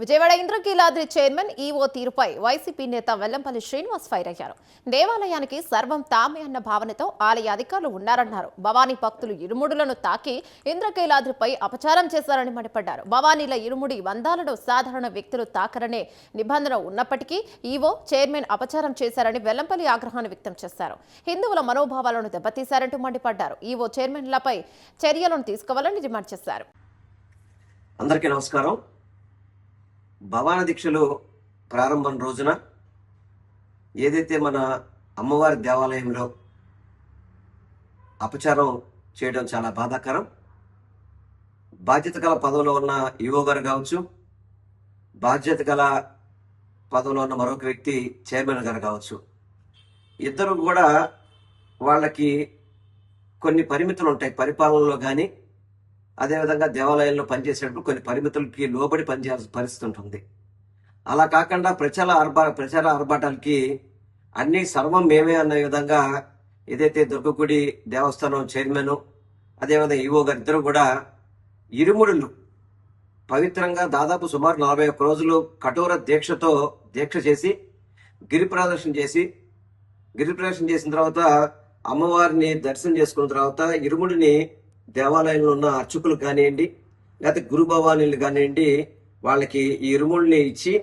Vijayawada Indrakeeladri chairman EO తీరుపై YCP నేత Vellampalli Srinivas fire అయ్యారు. దేవాలయానికి సర్వం తామే అన్న భావనతో ఆలయ అధికారులు ఉన్నారన్నారు. భవానీ భక్తులు ఇరుముడులను తాకి ఇంద్రకీలాద్రిపై అపచారం చేశారని మండిపడ్డారు. భవానీల ఇరుముడి వందాలను సాధారణ వ్యక్తులు తాకరనే నిబంధన ఉన్నప్పటికీ ఈవో చైర్మన్ అపచారం చేశారని వెల్లంపల్లి ఆగ్రహాన్ని వ్యక్తం చేశారు. హిందువుల మనోభావాలను దెబ్బతీశారంటూ మండిపడ్డారు. ఈవో చైర్మన్లపై చర్యలను తీసుకోవాలని డిమాండ్ చేశారు. అందరికీ నమస్కారం. భవాన దీక్షలు ప్రారంభం రోజున ఏదైతే మన అమ్మవారి దేవాలయంలో అపచారం చేయడం చాలా బాధాకరం. బాధ్యత గల పదవిలో ఉన్న ఈవో గారు కావచ్చు బాధ్యత గల పదవిలో ఉన్న మరొక వ్యక్తి చైర్మన్ గారు కావచ్చు ఇద్దరు కూడా వాళ్ళకి కొన్ని పరిమితులు ఉంటాయి. పరిపాలనలో కానీ అదేవిధంగా దేవాలయాల్లో పనిచేసేటప్పుడు కొన్ని పరిమితులకి లోబడి పనిచేయాల్సిన పరిస్థితి ఉంటుంది అలా కాకుండా ప్రచార ఆర్భా ప్రచార ఆర్భాటాలకి అన్ని సర్వం మేమే అన్న విధంగా ఏదైతే దుర్గగుడి దేవస్థానం చైర్మన్ అదేవిధంగా ఈవో గారు ఇద్దరు కూడా ఇరుముడులు పవిత్రంగా దాదాపు సుమారు నలభై ఒక్క రోజులు కఠోర దీక్షతో దీక్ష చేసి గిరి ప్రదర్శన చేసి గిరి ప్రదర్శన చేసిన తర్వాత అమ్మవారిని దర్శనం చేసుకున్న తర్వాత ఇరుముడిని దేవాలయంలో ఉన్న అర్చకులు కానివ్వండి లేకపోతే గురు భవానీలు కానివ్వండి వాళ్ళకి ఈ ఇరుముల్ని ఇచ్చి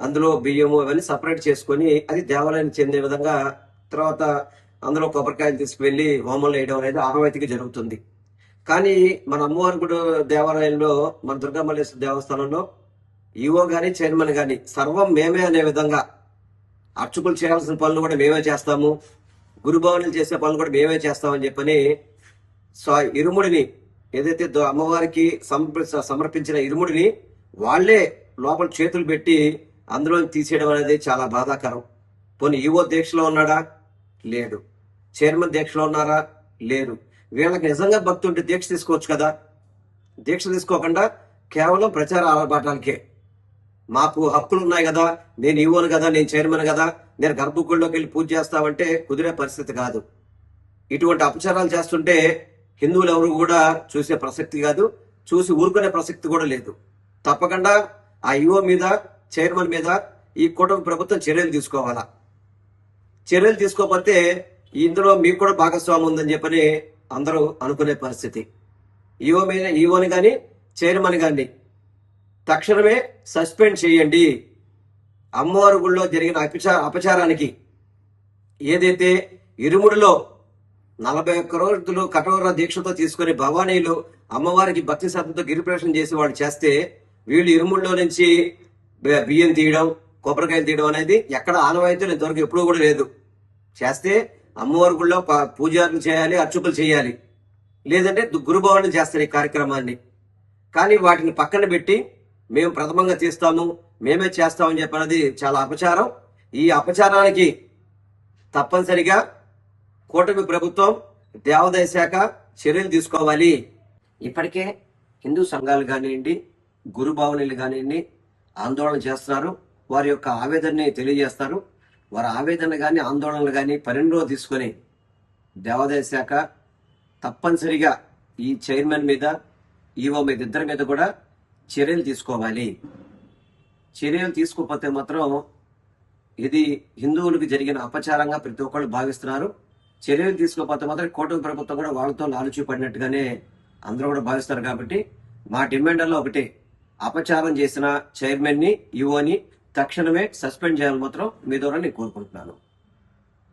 అందులో బియ్యము అవన్నీ సపరేట్ చేసుకొని అది దేవాలయానికి చెందే విధంగా తర్వాత అందులో కొబ్బరికాయలు తీసుకువెళ్ళి హోమంలో వేయడం అనేది ఆనవాయితీగా జరుగుతుంది. కానీ మన అమ్మవారి గుడి దేవాలయంలో మన దుర్గామల్లేశ్వర దేవస్థానంలో ఈవో గాని చైర్మన్ గాని సర్వం మేమే అనే విధంగా అర్చకులు చేయాల్సిన పనులు కూడా మేమే చేస్తాము. గురుభవనులు చేసే పనులు కూడా మేమే చేస్తామని చెప్పని సో ఇరుముడిని ఏదైతే దో- అమ్మవారికి సమర్పించిన ఇరుముడిని వాళ్ళే లోపల చేతులు పెట్టి అందులో తీసేయడం అనేది చాలా బాధాకరం. పోనీ ఈవో దీక్షలో ఉన్నాడా? లేడు. చైర్మన్ దీక్షలో ఉన్నారా? లేరు. వీళ్ళకి నిజంగా భక్తి ఉంటే దీక్ష తీసుకోవచ్చు కదా? దీక్ష తీసుకోకుండా కేవలం ప్రచార ఆర్భాటాలకే మాకు హక్కులు ఉన్నాయి కదా? నేను ఈవోను కదా? నేను చైర్మన్ కదా? నేను గర్భగుడిలోకి వెళ్ళి పూజ చేస్తామంటే కుదిరే పరిస్థితి కాదు. ఇటువంటి అపచారాలు చేస్తుంటే హిందువులు ఎవరు కూడా చూసే ప్రసక్తి కాదు చూసి ఊరుకునే ప్రసక్తి కూడా లేదు. తప్పకుండా ఆ ఈవో మీద చైర్మన్ మీద ఈ కూటమి ప్రభుత్వం చర్యలు తీసుకోవాలా? చర్యలు తీసుకోకపోతే ఇందులో మీకు కూడా భాగస్వామ్యం ఉందని చెప్పని అందరూ అనుకునే పరిస్థితి. ఈఓ మీద ఈవోని కానీ చైర్మన్ కానీ తక్షణమే సస్పెండ్ చేయండి. అమ్మవారి గుళ్ళో జరిగిన అపచా అపచారానికి ఏదైతే ఇరుముడిలో నలభై ఒక్క రోజులు కఠోర దీక్షతో తీసుకుని భవానీలు అమ్మవారికి భక్తి శ్రద్ధతో గిరిప్రవేశం చేసి వాళ్ళు చేస్తే వీళ్ళు ఇరుముల్లో నుంచి బియ్యం తీయడం కొబ్బరికాయలు తీయడం అనేది ఎక్కడ ఆనవాయితీ ఇంతవరకు ఎప్పుడూ కూడా లేదు. చేస్తే అమ్మవారి గుళ్ళో ప- పూజారులు చేయాలి అర్చకులు చేయాలి. లేదంటే గురుభవనం చేస్తారు ఈ కార్యక్రమాన్ని. కానీ వాటిని పక్కన పెట్టి మేము ప్రథమంగా తీస్తాము మేమే చేస్తామని చెప్పినది చాలా అపచారం. ఈ అపచారానికి తప్పనిసరిగా కూటమి ప్రభుత్వం దేవాదాయ శాఖ చర్యలు తీసుకోవాలి. ఇప్పటికే హిందూ సంఘాలు కానివ్వండి గురు భావనలు కానివ్వండి ఆందోళన చేస్తున్నారు. వారి యొక్క ఆవేదనని తెలియజేస్తారు. వారి ఆవేదన కానీ ఆందోళనలు కానీ పరిణిలో తీసుకొని దేవాదాయ శాఖ తప్పనిసరిగా ఈ చైర్మన్ మీద ఈవో మీద ఇద్దరి మీద కూడా చర్యలు తీసుకోవాలి. చర్యలు తీసుకోకపోతే మాత్రం ఇది హిందువులకు జరిగిన అపచారంగా ప్రతి ఒక్కళ్ళు భావిస్తున్నారు. చర్యలు తీసుకోకపోతే మాత్రం కూటమి ప్రభుత్వం కూడా వాళ్ళతో లాలుచి పడినట్టుగానే అందరూ కూడా భావిస్తారు కాబట్టి మా డిమాండ్లో ఒకటి. అపచారం చేసిన చైర్మన్ని యువని తక్షణమే సస్పెండ్ చేయాలని మాత్రం మీ ద్వారా నేను కోరుకుంటున్నాను.